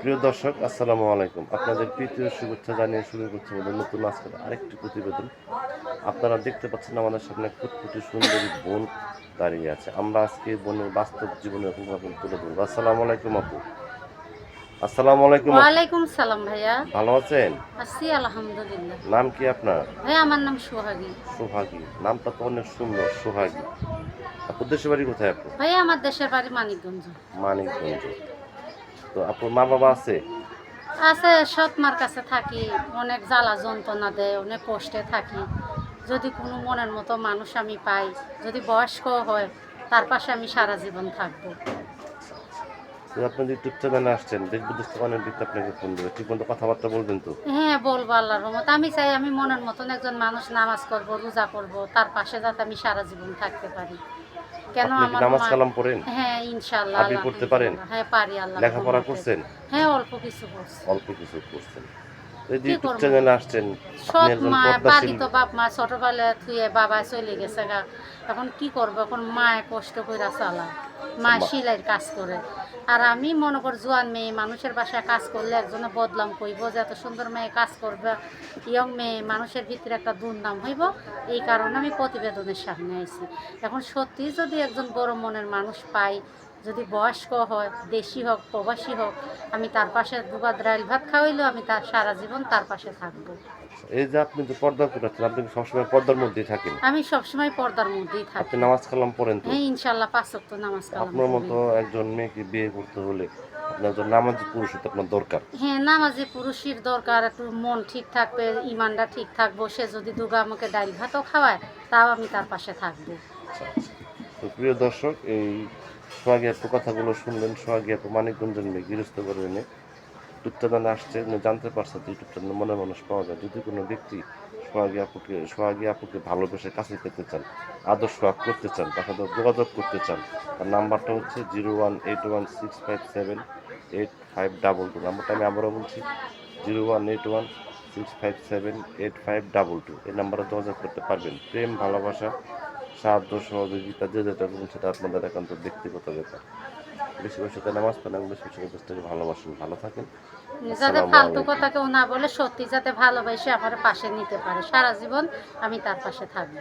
প্রিয় দর্শক আসসালামু আলাইকুম। আপনাদের প্রীতীয় শুভেচ্ছা জানিয়ে শুরু করছে আমাদের নতুন আজকের আরেকটি প্রতিবেদন। আপনারা দেখতে পাচ্ছেন আমাদের সামনে ফুটফুটি সুন্দরী বোন দাঁড়িয়ে আছে। আমরা আজকে বোনের বাস্তব জীবনের উপভাবে তুলে ধরবো। আসসালামু আলাইকুম আপু। আসসালামু আলাইকুম ওয়ালাইকুম সালাম ভাইয়া। ভালো আছেন? আছি আলহামদুলিল্লাহ। নাম কি আপনার? আমার নাম সোহাগী। সোহাগী। নামটা তো অনেক সুন্দর সোহাগী। দেশের বাড়ি কোথায় আপু? আমার দেশের বাড়ি মানিকগঞ্জ। মানিকগঞ্জ। তো আপনার মা বাবা আছে? আছে, সৎ মার কাছে থাকি, অনেক জ্বালা যন্ত্রণা দেয়, অনেক কষ্টে থাকি। যদি কোনো মনের মতো মানুষ আমি পাই, যদি বয়স্ক হয়, তার পাশে আমি সারা জীবন থাকব। তো আপনি যে ইউটিউব চ্যানেলে আসছেন দেশ বিদেশ থেকে অনেক ব্যক্তি আপনাকে ফোন দেবে। ঠিক মতো কথাবার্তা বলবেন তো? হ্যাঁ বলব আল্লাহর রহমত। আমি চাই আমি মনের মতন একজন মানুষ নামাজ করব রোজা করব তার পাশে যাতে আমি সারা জীবন থাকতে পারি। কেন আমার নামাজ কালাম পড়েন? হ্যাঁ ইনশাল্লাহ আপনি পড়তে পারেন? হ্যাঁ পারি আল্লাহ লেখাপড়া করছেন? হ্যাঁ অল্প কিছু করছি। অল্প কিছু করছেন। তো এই যে কি ইউটিউব চ্যানেলে আসছেন সৎ মা পালিত বাপ মা ছোটবেলায় থুয়ে বাবা চলে গেছে এখন কি করব? এখন মায়ে কষ্ট করে চালায়। মা- সিলাইয়ের কাজ করে। আর আমি মনে কর জোয়ান মেয়ে, মানুষের বাসায় কাজ করলে একজনে বদলাম কইব যে এত সুন্দর মেয়ে কাজ করবে ইয়ং মেয়ে, মানুষের ভিতরে একটা দুর্নাম হইব। এই কারণে আমি প্রতিবেদনের সামনে আইছি। এখন সত্যি যদি একজন বড় মনের মানুষ পাই যদি বয়স্ক হয় দেশি হোক প্রবাসী হোক আমি তার পাশে দুবার ডাইল ভাত খাওয়াইলেও আমি তার সারা জীবন তার পাশে থাকব। এই যে আপনি যে পর্দা করেছেন আপনি সবসময় পর্দার মধ্যেই থাকেন? আমি সবসময় পর্দার মধ্যেই থাকি। আপনি নামাজ কালাম পড়েন তো? হ্যাঁ ইনশাল্লাহ পাঁচ ওয়াক্ত নামাজ কালাম আপনার মতো একজন মেয়েকে বিয়ে করতে হলে আপনার একজন নামাজি পুরুষ আপনার দরকার। হ্যাঁ নামাজে পুরুষের দরকার একটু মন ঠিক থাকবে ইমানটা ঠিক থাকব সে যদি দুগা আমাকে ডাইল ভাতও খাওয়ায় তাও আমি তার পাশে থাকব। আচ্ছা, আচ্ছা। তো প্রিয় দর্শক, এই সোহাগী আপু কথাগুলো শুনলেন, সোহাগী আপু মানিকগঞ্জের মেয়ে গৃহস্থ করে এনে ইউটিউব চ্যানেলে আসছে। জানতে পারছে যে ইউটিউব মনে মানুষ পাওয়া যায়। যদি কোনো ব্যক্তি সোহাগী আপুকে সোহাগী আপুকে ভালোবেসে কাছে পেতে চান, আদর্শ সোহাগ করতে চান, তার সাথে যোগাযোগ করতে চান, তার নাম্বারটা হচ্ছে zero one eight one six five seven eight five double two. নাম্বারটা আমি আবারও বলছি, zero one eight one six five seven eight five double two. এই নাম্বারে যোগাযোগ করতে পারবেন। প্রেম, ভালোবাসা সাহায্য সহযোগিতা যে যেটা করুন সেটা আপনাদের একান্ত ব্যক্তিগত ব্যাপার। বেশি বেশি করে নামাজ পড়েন এবং বেশি বেশি দেশটাকে ভালোবাসুন ভালো থাকেন। যাতে ফালতু কথা কেউ না বলে সত্যি যাতে ভালোবাসে আমার পাশে নিতে পারে। সারা জীবন আমি তার পাশে থাকব।